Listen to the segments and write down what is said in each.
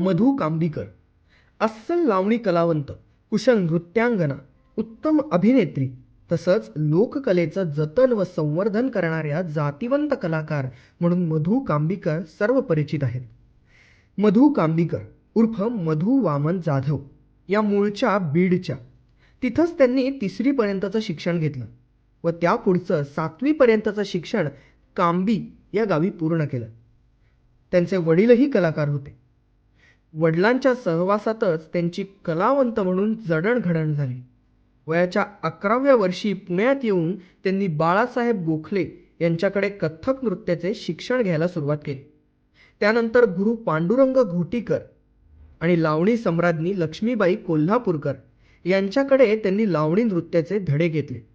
मधू कांबीकर अस्सल लावणी कलावंत कुशल नृत्यांगना उत्तम अभिनेत्री तसंच लोककलेचं जतन व संवर्धन करणाऱ्या जातिवंत कलाकार म्हणून मधू कांबीकर सर्व परिचित आहेत. मधू कांबीकर उर्फ मधू वामन जाधव या मूळच्या बीडच्या. तिथंच त्यांनी तिसरीपर्यंतचं शिक्षण घेतलं व त्या पुढचं सातवीपर्यंतचं शिक्षण कांबी या गावी पूर्ण केलं. त्यांचे वडीलही कलाकार होते. वडिलांच्या सहवासातच त्यांची कलावंत म्हणून जडणघडण झाली. वयाच्या अकराव्या वर्षी पुण्यात येऊन त्यांनी बाळासाहेब गोखले यांच्याकडे कथ्थक नृत्याचे शिक्षण घ्यायला सुरुवात केली. त्यानंतर गुरु पांडुरंग घोटीकर आणि लावणी सम्राज्ञी लक्ष्मीबाई कोल्हापूरकर यांच्याकडे त्यांनी लावणी नृत्याचे धडे घेतले.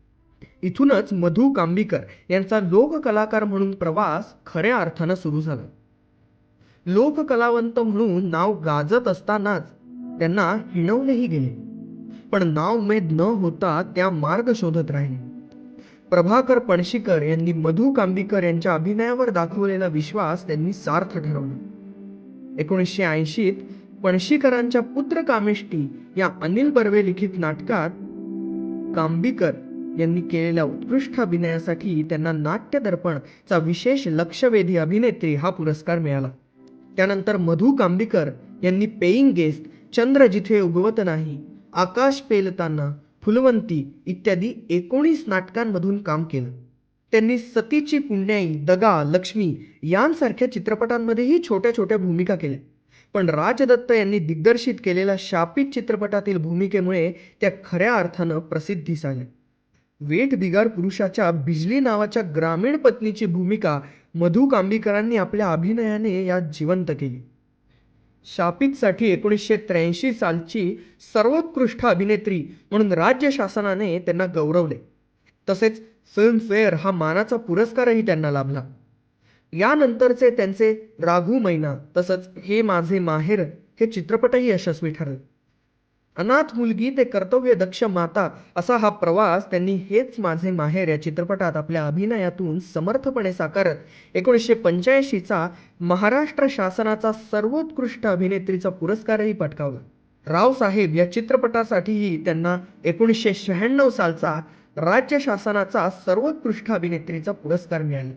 इथूनच मधु कांबीकर यांचा लोककलाकार म्हणून प्रवास खऱ्या अर्थानं सुरू झाला. लोककलावंत म्हणून नाव गाजत असतानाच त्यांना हिणवलेही गेले. पण नाव मेद न होता त्या मार्ग शोधत राहिले. प्रभाकर पणशीकर यांनी मधू कांबीकर यांच्या अभिनयावर दाखवलेला विश्वास त्यांनी सार्थ ठरवला. एकोणीसशे ऐंशीत पणशीकरांच्या पुत्र कामेष्टी या अनिल बर्वे लिखित नाटकात कांबीकर यांनी केलेल्या उत्कृष्ट अभिनयासाठी त्यांना नाट्य दर्पणचा विशेष लक्षवेधी अभिनेत्री हा पुरस्कार मिळाला. त्यानंतर मधू कांबीकर यांनी पेईंग गेस्ट चंद्र जिथे उगवत नाही आकाश पेलताना फुलवंती इत्यादी एकोणीस नाटकांमधून काम केलं. त्यांनी सतीची पुण्याई दगा लक्ष्मी यांसारख्या चित्रपटांमध्येही छोट्या छोट्या भूमिका केल्या. पण राजदत्त यांनी दिग्दर्शित केलेल्या शापित चित्रपटातील भूमिकेमुळे त्या खऱ्या अर्थानं प्रसिद्धीस आल्या वेठ बिगार पुरुषाच्या बिजली नावाच्या ग्रामीण पत्नीची भूमिका मधू कांबीकरांनी आपल्या अभिनयाने यात जिवंत केली. शापितसाठी एकोणीसशे त्र्याऐंशी सालची सर्वोत्कृष्ट अभिनेत्री म्हणून राज्य शासनाने त्यांना गौरवले. तसेच फिल्मफेअर हा मानाचा पुरस्कारही त्यांना लाभला. यानंतरचे त्यांचे राघू मैना तसंच हे माझे माहेर हे चित्रपटही यशस्वी ठरले. अनाथ मुलगी ते कर्तव्य दक्ष माता असा हा प्रवास त्यांनी हेच माझे माहेर या चित्रपटात आपल्या अभिनयातून समर्थपणे साकारत एकोणीसशे पंच्याऐंशीचा महाराष्ट्र शासनाचा सर्वोत्कृष्ट अभिनेत्रीचा पुरस्कारही पटकावला. रावसाहेब या चित्रपटासाठीही त्यांना एकोणीसशे शहाण्णव सालचा राज्य शासनाचा सर्वोत्कृष्ट अभिनेत्रीचा पुरस्कार मिळाला.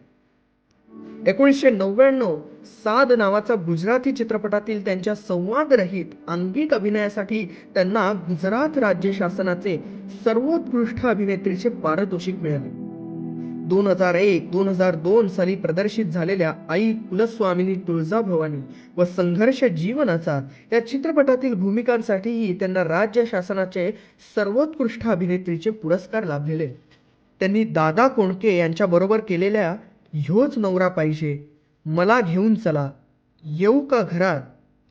एकोणीसशे नव्याण्णव साद नावाचा गुजराती चित्रपटातील त्यांच्या संवादरहित आंगिक अभिनयासाठी त्यांना गुजरात राज्य शासनाचे सर्वोत्कृष्ट अभिनेत्रीचे पारितोषिक मिळाले. दोन हजार एक दोन हजार दोन साली प्रदर्शित झालेल्या आई कुलस्वामिनी तुळजाभवानी व संघर्ष जीवनाचा या चित्रपटातील भूमिकांसाठीही त्यांना राज्य शासनाचे सर्वोत्कृष्ट अभिनेत्रीचे पुरस्कार लाभलेले. त्यांनी दादा कोंडके यांच्याबरोबर केलेल्या ह्योच नवरा पाहिजे. मला घेऊन चला. येऊ का घरात?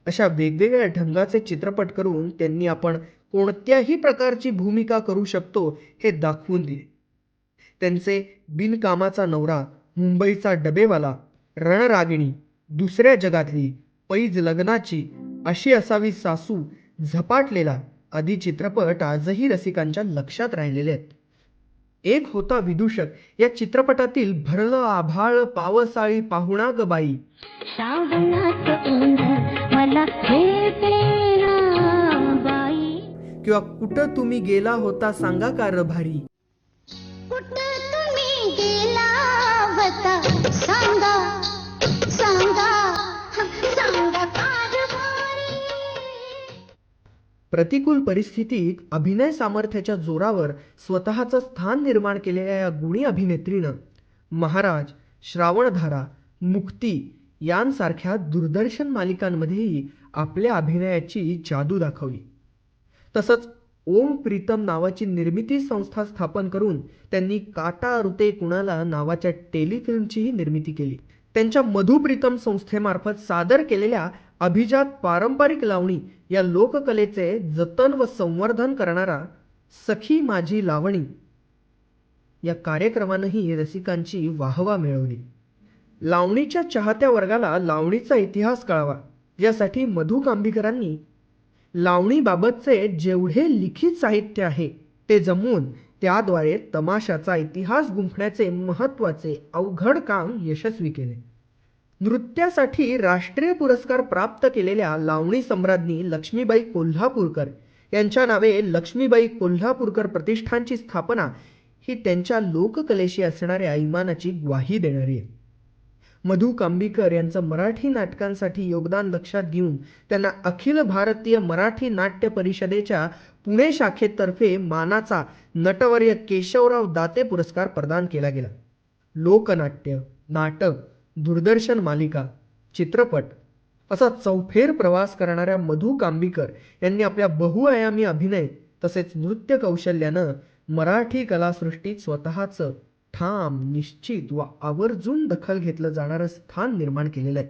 अशा वेगवेगळ्या ढंगाचे चित्रपट करून त्यांनी आपण कोणत्याही प्रकारची भूमिका करू शकतो हे दाखवून दिले. त्यांचे बिनकामाचा नवरा मुंबईचा डबेवाला रणरागिणी दुसऱ्या जगातली पैज लग्नाची अशी असावी सासू झपाटलेला आदी चित्रपट आजही रसिकांच्या लक्षात राहिलेले आहेत. एक होता विदूषक. या चित्रपटातील भरलं आभाळ पावसाळी पाहुणा ग बाई. किंवा कुठं तुम्ही गेला होता सांगा का र भारी कुठं तुम्ही गेला होता सांगा सांगा प्रतिकूल परिस्थितीत अभिनय सामर्थ्याच्या जोरावर स्वतःचं स्थान निर्माण केलेल्या या गुणी अभिनेत्रीनं महाराज श्रावणधारा मुक्ती यांसारख्या दूरदर्शन मालिकांमध्येही आपल्या अभिनयाची जादू दाखवली. तसंच ओम प्रीतम नावाची निर्मिती संस्था स्थापन करून त्यांनी काटा रुते कुणाला नावाच्या टेलिफिल्मचीही निर्मिती केली. त्यांच्या मधु प्रीतम संस्थेमार्फत सादर केलेल्या अभिजात पारंपरिक लावणी या लोककलेचे जतन व संवर्धन करणारा सखी माझी लावणी. या कार्यक्रमानंही रसिकांची वाहवा मिळवली. लावणीच्या चाहत्या वर्गाला लावणीचा इतिहास कळावा यासाठी मधु कांबीकरांनी लावणीबाबतचे जेवढे लिखित साहित्य आहे ते जमवून त्याद्वारे तमाशाचा इतिहास गुंफण्याचे महत्त्वाचे अवघड काम यशस्वी केले. नृत्यासाठी राष्ट्रीय पुरस्कार प्राप्त केलेल्या लावणी सम्राज्ञी लक्ष्मीबाई कोल्हापूरकर. यांच्या नावे लक्ष्मीबाई कोल्हापूरकर प्रतिष्ठानची स्थापना ही त्यांच्या लोककलेशी असणाऱ्या इमानाची ग्वाही देणारी आहे. मधु कांबीकर यांचं मराठी नाटकांसाठी योगदान लक्षात घेऊन त्यांना अखिल भारतीय मराठी नाट्य परिषदेच्या पुणे शाखेतर्फे मानाचा नटवर्य केशवराव दाते पुरस्कार प्रदान केला गेला. लोकनाट्य नाटक दूरदर्शन मालिका चित्रपट असा चौफेर प्रवास करणाऱ्या मधु कांबीकर यांनी आपल्या बहुआयामी अभिनय तसेच नृत्य कौशल्यानं मराठी कलासृष्टीत स्वतःचं ठाम निश्चित व आवर्जून दखल घेतलं जाणारं स्थान निर्माण केलेलं आहे.